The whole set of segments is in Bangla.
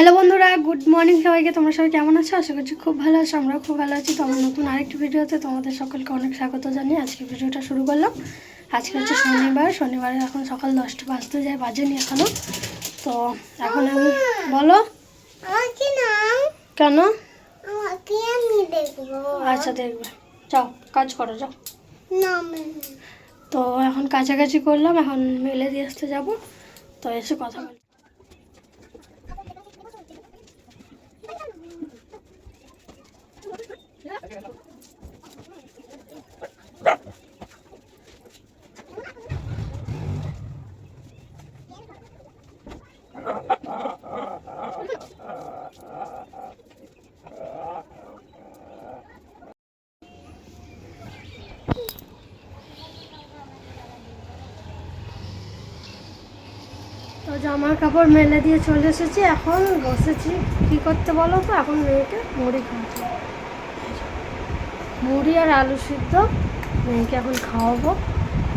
হ্যালো বন্ধুরা গুড মর্নিং সবাইকে। তোমরা সবাই কেমন আছো? আশা করছি খুব ভালো আছো আমরাও খুব ভালো আছি। তোমার নতুন আরেকটি ভিডিওতে তোমাদের সকলকে অনেক স্বাগত জানিয়ে আজকে ভিডিওটা শুরু করলাম। আজকে হচ্ছে শনিবার শনিবারে এখন সকাল দশটা বাজতে যায় বাজেনি এখনও। তো এখন আমি বলো। কেন? আচ্ছা দেখবে। যাও কাজ করো যাও। তো এখন কাছাকাছি করলাম এখন মেলে দিয়ে আসতে যাব। তো এসে কথা বলি। তো জামা কাপড় মেলে দিয়ে চলে এসেছি, এখন বসেছি। কি করতে বলো তো? এখন মেয়েকে মুড়ি খাওয়াতে। মুড়ি আর আলু সিদ্ধ। মেয়েকে এখন খাওয়াবো।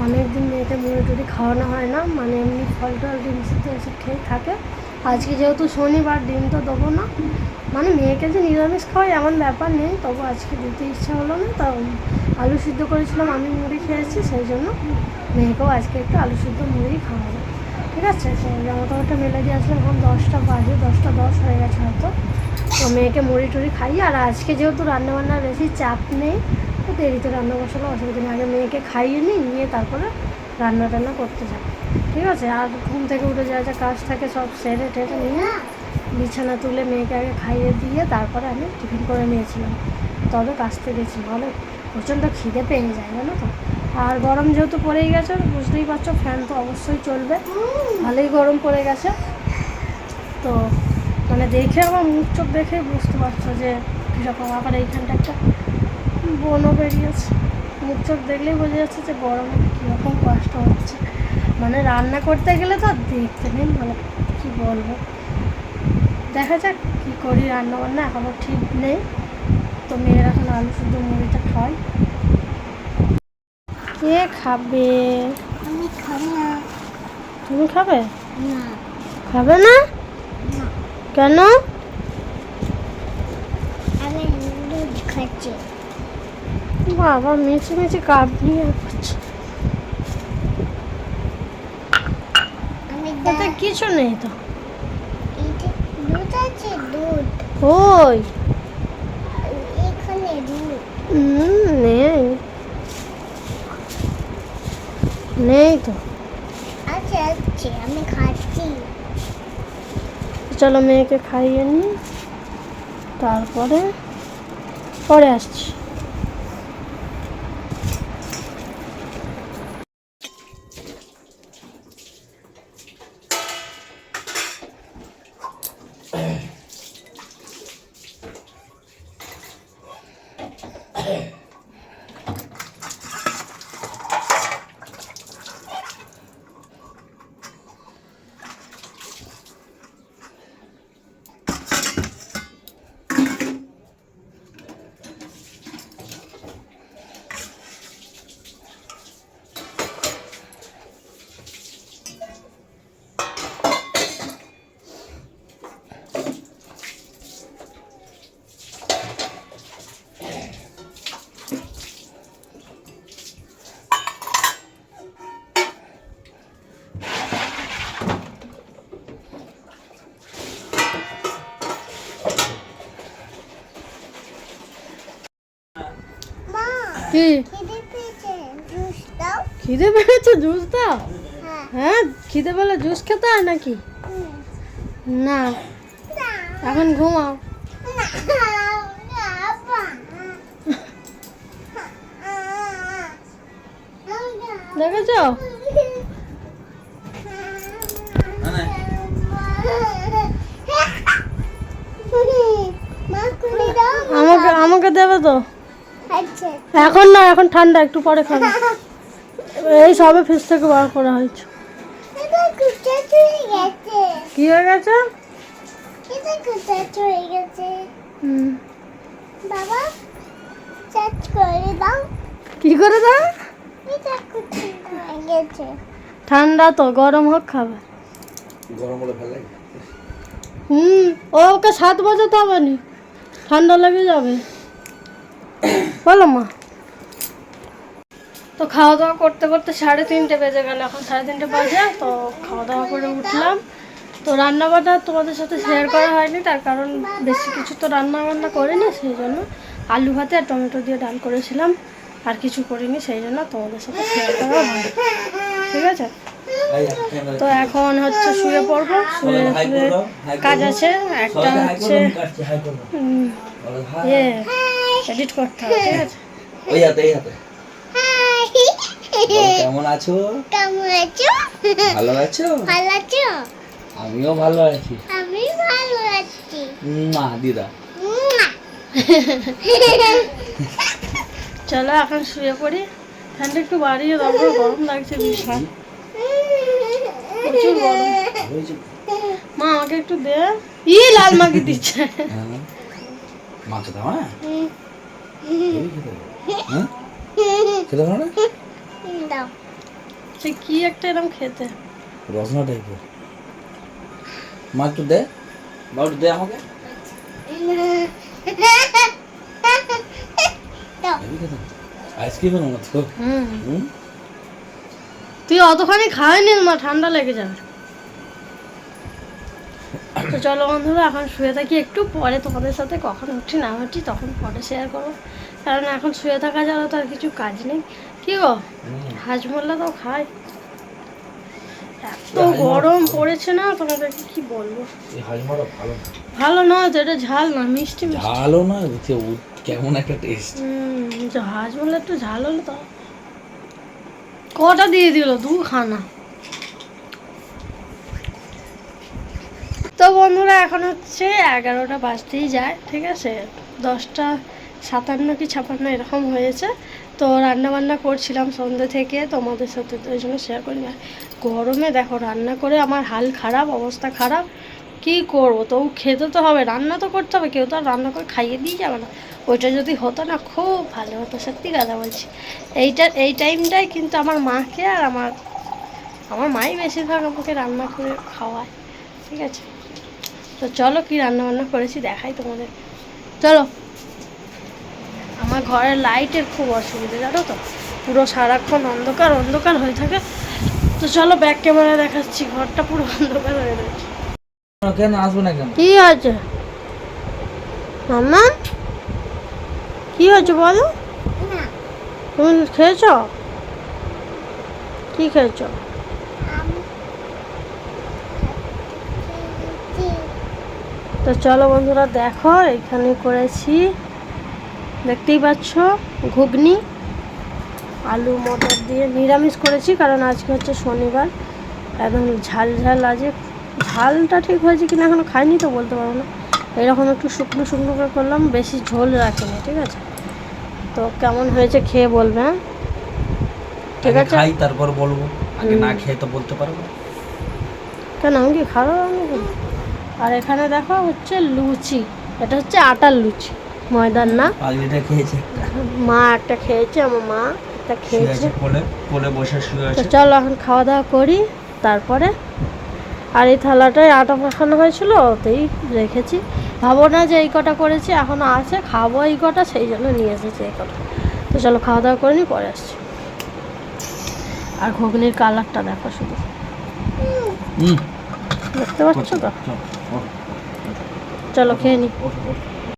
অনেকদিন মেয়েকে মুড়ি টুড়ি খাওয়ানো হয় না। মানে এমনি ফল টল ডিম সিদ্ধ এসব খেয়ে থাকে। আজকে যেহেতু শনিবার, ডিম তো দেবো না। মানে মেয়েকে যে নিরামিষ খাওয়াই এমন ব্যাপার নেই। তবু আজকে দিতে ইচ্ছা হলো না। তাও আলু সিদ্ধ করেছিলাম, আমি মুড়ি খেয়েছি। সেই জন্য মেয়েকেও আজকে একটু আলু সিদ্ধ মুড়ি খাওয়াবো। ঠিক আছে? তো জামা কাপড়টা মেলে দিয়ে আসলে এখন দশটা বাজে। দশটা দশ হয়ে গেছে হয়তো। তো মেয়েকে মুড়ি টুড়ি খাই আর আজকে যেহেতু রান্নাবান্নার বেশি চাপ নেই, তো দেরিতে রান্না বসালো অসুবিধা নেই। আগে মেয়েকে খাইয়ে নিই, নিয়ে তারপরে রান্না টান্না করতে যাব। ঠিক আছে? আর ঘুম থেকে উঠে যা যা কাজ থাকে সব সেরে টেরে নিয়ে বিছানা তুলে মেয়েকে আগে খাইয়ে দিয়ে তারপরে আমি টিফিন করে নিয়েছিলাম। তবে কাজতে গেছি ভালো প্রচণ্ড খিদে পেয়ে যায়, জানো তো? আর গরম যেহেতু পড়েই গেছে, বুঝতেই পারছ, ফ্যান তো অবশ্যই চলবে। ভালোই গরম পড়ে গেছে। তো মানে দেখে আমার মুখ চোখ দেখে বুঝতে পারছ যে কীরকম আবার এইখানটা একটা বনও বেরিয়েছে। মুখ চোখ দেখলেই বোঝা যাচ্ছে যে গরমে কীরকম কষ্ট হচ্ছে। মানে রান্না করতে গেলে তো আর দেখতে নেই মানে কী বলব। দেখা যাক কী করি রান্না বান্না এখনও ঠিক নেই। তো মেয়ের এখন আলু শুদ্ধ মুড়িটা খাওয়াই কে খাবে? আমি খাব না। তুমি খাবে? না। খাবে না? কেন? আমি দুধ খাচ্ছি। বাবা মিচি মিচি কাপ নিয়ে করছে কিছু নেই তো। দুধ আছে দুধ। ওই। এখানে দুধ। নেই। নেই তো। আছে আছে আমি খাচ্ছি। চলো মেয়েকে খাইয়ে নিই তারপরে পরে আসছি মা কি? খিদে পেয়েছে জুস দাও। হ্যাঁ। হ্যাঁ খিদে পেলে জুস খেতে হয় নাকি? না। এখন ঘুমাও। দেখেছ? দাও আমাকে আমাকে দেবে তো? এখন না এখন ঠান্ডা একটু পরে খাবে। এই সবে ফ্রিজ থেকে বার করা হয়েছে। কি হয়ে গেছে? এটা কুচা চুয়ে গেছে। হুম। বাবা করে দাও। কি করে দাও? ঠান্ডা তো গরম হোক খাবে গরম হলে ভালো লাগে? হুম ও ওকে সাত বাজাতে হবে নি ঠান্ডা লেগে যাবে। বলো মা। তো খাওয়া দাওয়া করতে করতে সাড়ে তিনটে বেজে গেল এখন সাড়ে তিনটে বাজে তো খাওয়া দাওয়া করে উঠলাম। তো রান্না বান্না তোমাদের সাথে শেয়ার করা হয়নি তার কারণ বেশি কিছু তো রান্না বান্না করিনি সেই জন্য আলু ভাতে আর টমেটো দিয়ে ডাল করেছিলাম আর কিছু করিনি সেই জন্য তোমাদের সাথে শেয়ার করা হয়নি। ঠিক আছে? তো এখন হচ্ছে শুয়ে পড়ব শুয়ে শুয়ে কাজ আছে একটা হচ্ছে ইয়ে। এডিট করতে হবে ঠিক আছে? ওই হাতে এই হাতে। কেমন আছো? কেমন আছো? ভালো আছো? ভালো আছো? আমিও ভালো আছি। আমি ভালো আছি। মা দিদা। চলো এখন শুয়ে পড়ি। ফ্যানটা একটু বাড়িয়ে দাও গরম লাগছে ভীষণ। প্রচুর গরম। মা আমাকে একটু দে। ই লাল মাকে দিচ্ছে। হ্যাঁ। মাকে দাও হ্যাঁ। হ্যাঁ খেতে পারো না? দাও। সে কি একটা এরকম খেতে? রসনা টাইপের মা একটু দে। মা একটু দে আমাকে। আইসক্রিমের মতো। তুই অতখানি খাওয়াই মা ঠান্ডা লেগে যাবে। তো চলো বন্ধুরা এখন শুয়ে থাকি একটু পরে তোমাদের সাথে কখন উঠি না উঠি তখন পরে শেয়ার করো কারণ এখন শুয়ে থাকা ছাড়া তো আর কিছু কাজ নেই। কি গো। হাজমোল্লা তো খাই এত গরম পড়েছে না তোমাদেরকে কি বলব? ভালো নয় তো এটা ঝাল না মিষ্টি মিষ্টি। ভালো না কেমন একটা টেস্ট হাজমোল্লা একটু ঝাল হলো তো কটা দিয়ে দিল? দু খানা তো বন্ধুরা, এখন হচ্ছে এগারোটা বাজতেই যায়, ঠিক আছে? দশটা সাতান্ন কি ছাপান্ন এরকম হয়েছে। তো রান্না বান্না করছিলাম সন্ধ্যে থেকে, তোমাদের সাথে তো ওই জন্য শেয়ার করি না। গরমে দেখো, রান্না করে আমার হাল খারাপ, অবস্থা খারাপ। কি করব? তো খেতে তো হবে, রান্না তো করতে হবে, কেউ তো আর রান্না করে খাইয়ে দিয়ে যাবে না। ওইটা যদি হতো না, খুব ভালো হতো, সত্যি কথা বলছি। এইটা, এই টাইমটাই কিন্তু আমার মাকে আর আমার আমার মাই বেশিরভাগ আমাকে রান্না করে খাওয়ায়, ঠিক আছে? তো চলো কি রান্না বান্না করেছি দেখাই তোমাদের। চলো। আমার ঘরের লাইটের খুব অসুবিধা জানো তো? পুরো সারাক্ষণ অন্ধকার অন্ধকার হয়ে থাকে। তো চলো ব্যাক ক্যামেরা দেখাচ্ছি ঘরটা পুরো অন্ধকার হয়ে রয়েছে কেন? আসবে না কেন? কি আছে মাম্মা? কি হয়েছে বলো? তুমি খেয়েছ? কি খেয়েছ? তো চলো বন্ধুরা দেখো এখানে করেছি। দেখতেই পাচ্ছ ঘুগনি আলু মটর দিয়ে নিরামিষ করেছি কারণ আজকে হচ্ছে শনিবার। একদম ঝাল ঝাল আছে। ঝালটা ঠিক হয়েছে কিনা এখনও খাইনি তো বলতে পারব না। এরকম একটু শুকনো শুকনো করে করলাম বেশি ঝোল রাখিনি ঠিক আছে? তো কেমন হয়েছে খেয়ে বলবে হ্যাঁ? ঠিক আছে? খাই তারপর বলব। আগে না খেয়ে তো বলতে পারব না। কেন আমি কি করি? আর এখানে দেখো হচ্ছে লুচি। এটা হচ্ছে আটার লুচি। ময়দার না? খেয়েছে মা একটা খেয়েছে আমার মা একটা খেয়েছে। কোলে কোলে বসে শুয়ে তো আছে। চলো এখন খাওয়া দাওয়া করি তারপরে। আর এই থালাটায় আটা মাখানো হয়েছিল ওতেই রেখেছি। ভাবো না যে এই কটা করেছি এখনও আছে খাব এই কটা সেই জন্য নিয়ে এসেছি এই কটা। তো চলো খাওয়া দাওয়া করে নি পরে আসছি। আর ঘুগনির কালারটা দেখো শুধু। দেখতে পাচ্ছ তো? চল, খেয়ে নি।